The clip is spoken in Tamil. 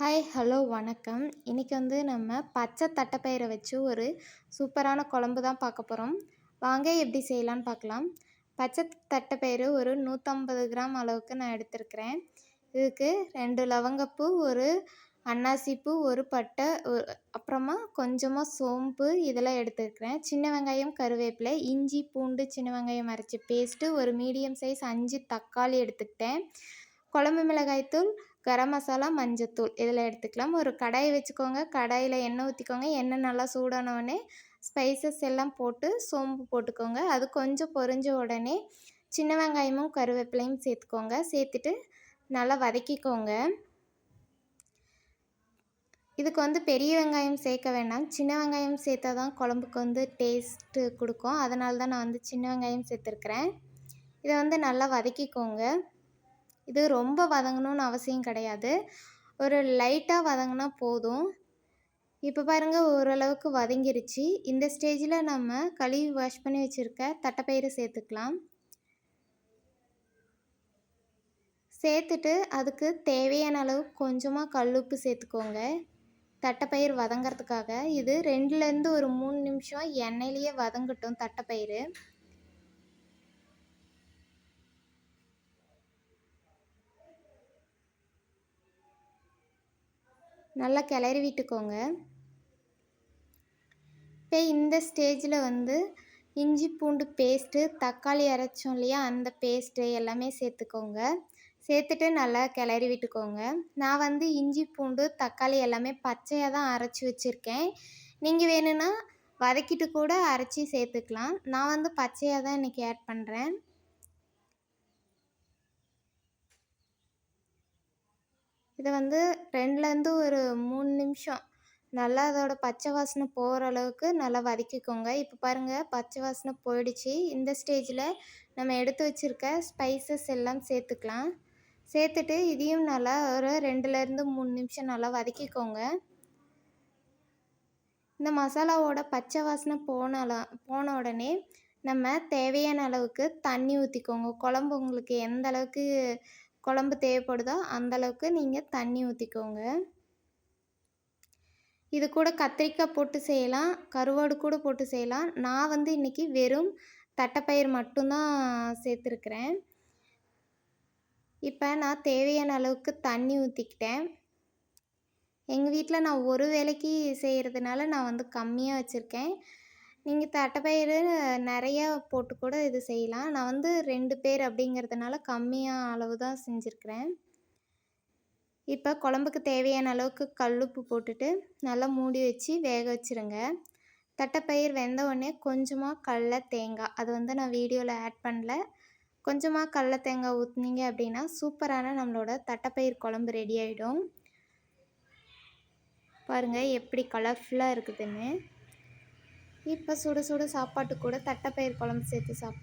ஹாய் ஹலோ வணக்கம். இன்றைக்கி வந்து நம்ம பச்சை தட்டைப்பயிரை வச்சு ஒரு சூப்பரான குழம்பு தான் பார்க்க போகிறோம் வாங்க எப்படி செய்யலான்னு பார்க்கலாம். பச்சை தட்டைப்பயிறு ஒரு நூற்றம்பது கிராம் அளவுக்கு நான் எடுத்திருக்கிறேன். இதுக்கு ரெண்டு லவங்கப்பூ ஒரு அன்னாசிப்பூ ஒரு பட்டை அப்புறமா கொஞ்சமாக சோம்பு இதெல்லாம் எடுத்துருக்கிறேன். சின்ன வெங்காயம் கருவேப்பிலை இஞ்சி பூண்டு சின்ன வெங்காயம் அரைச்சி பேஸ்ட்டு ஒரு மீடியம் சைஸ் அஞ்சு தக்காளி எடுத்துக்கிட்டேன். குழம்பு மிளகாய்த்தூள் கரம் மசாலா மஞ்சத்தூள் இதில் எடுத்துக்கலாம். ஒரு கடாயை வச்சுக்கோங்க. கடாயில் எண்ணெய் ஊற்றிக்கோங்க எண்ணெய் நல்லா சூடானவுடனே ஸ்பைசஸ் எல்லாம் போட்டு சோம்பு போட்டுக்கோங்க. அது கொஞ்சம் பொரிஞ்ச உடனே சின்ன வெங்காயமும் கருவேப்பிலையும் சேர்த்துக்கோங்க. சேர்த்துட்டு நல்லா வதக்கிக்கோங்க. இதுக்கு வந்து பெரிய வெங்காயம் சேர்க்க வேண்டாம் சின்ன வெங்காயம் சேர்த்தா தான் குழம்புக்கு வந்து டேஸ்ட்டு கொடுக்கும். அதனால தான் நான் வந்து சின்ன வெங்காயம் சேர்த்துருக்குறேன். இதை வந்து நல்லா வதக்கிக்கோங்க. இது ரொம்ப வதங்கணும்னு அவசியம் கிடையாது. ஒரு லைட்டாக வதங்கினா போதும். இப்போ பாருங்கள் ஓரளவுக்கு வதங்கிருச்சு. இந்த ஸ்டேஜில் நம்ம கழுவி வாஷ் பண்ணி வச்சுருக்க தட்டைப்பயிறு சேர்த்துக்கலாம். சேர்த்துட்டு அதுக்கு தேவையான அளவு கொஞ்சமாக கல்லுப்பு சேர்த்துக்கோங்க. தட்டைப்பயிறு வதங்கிறதுக்காக. இது ரெண்டுலேருந்து ஒரு மூணு நிமிஷம் எண்ணெயிலேயே வதங்கட்டும் தட்டைப்பயிறு. நல்லா கிளறி விட்டுக்கோங்க. இப்போ இந்த ஸ்டேஜில் வந்து இஞ்சி பூண்டு பேஸ்ட்டு தக்காளி அரைச்சோம் இல்லையா? அந்த பேஸ்ட்டு எல்லாமே சேர்த்துக்கோங்க. சேர்த்துட்டு நல்லா கிளறி விட்டுக்கோங்க. நான் வந்து இஞ்சி பூண்டு தக்காளி எல்லாமே பச்சையாக தான் அரைச்சி வச்சுருக்கேன். நீங்கள் வேணும்னா வதக்கிட்டு கூட அரைச்சி சேர்த்துக்கலாம். நான் வந்து பச்சையாக தான் இன்றைக்கி ஆட் பண்ணுறேன் இதை வந்து ரெண்டுலேருந்து ஒரு மூணு நிமிஷம். நல்லா அதோட பச்சை வாசனை போகிற அளவுக்கு நல்லா வதக்கிக்கோங்க. இப்போ பாருங்கள் பச்சை வாசனை போயிடுச்சு. இந்த ஸ்டேஜில் நம்ம எடுத்து வச்சுருக்க ஸ்பைசஸ் எல்லாம் சேர்த்துக்கலாம். சேர்த்துட்டு இதையும் நல்லா ஒரு ரெண்டுலேருந்து மூணு நிமிஷம் நல்லா வதக்கிக்கோங்க. இந்த மசாலாவோட பச்சை வாசனை போனாலும் போன உடனே நம்ம தேவையான அளவுக்கு தண்ணி ஊற்றிக்கோங்க குழம்பு உங்களுக்கு எந்த அளவுக்கு குழம்பு தேவைப்படுதோ அந்தளவுக்கு நீங்கள் தண்ணி ஊற்றிக்கோங்க இது கூட கத்திரிக்காய் போட்டு செய்யலாம் கருவாடு கூட போட்டு செய்யலாம். நான் வந்து இன்றைக்கி வெறும் தட்டைப்பயிர் மட்டும்தான் சேர்த்துருக்குறேன். இப்போ நான் தேவையான அளவுக்கு தண்ணி ஊற்றிக்கிட்டேன் எங்கள் வீட்டில் நான் ஒரு வேலைக்கு செய்கிறதுனால நான் வந்து கம்மியாக வச்சுருக்கேன். நீங்கள் தட்டைப்பயிறு நிறையா போட்டு கூட இது செய்யலாம். நான் வந்து ரெண்டு பேர் அப்படிங்கிறதுனால கம்மியாக அளவு தான் செஞ்சுருக்கிறேன். இப்போ குழம்புக்கு தேவையான அளவுக்கு கல்லுப்பு போட்டுட்டு நல்லா மூடி வச்சு வேக வச்சுருங்க. தட்டைப்பயிர் வெந்த உடனே கொஞ்சமாக கடல தேங்காய் அது வந்து நான் வீடியோவில் ஆட் பண்ணல. கொஞ்சமாக கடல தேங்காய் ஊற்றுனீங்க அப்படின்னா சூப்பரான நம்மளோட தட்டைப்பயிர் குழம்பு ரெடி ஆகிடும் பாருங்கள் எப்படி கலர்ஃபுல்லாக இருக்குதுன்னு. இப்போ சுட சுட சாப்பாட்டு கூட தட்டைப்பயிர் குழம்பு சேர்த்து சாப்பிட்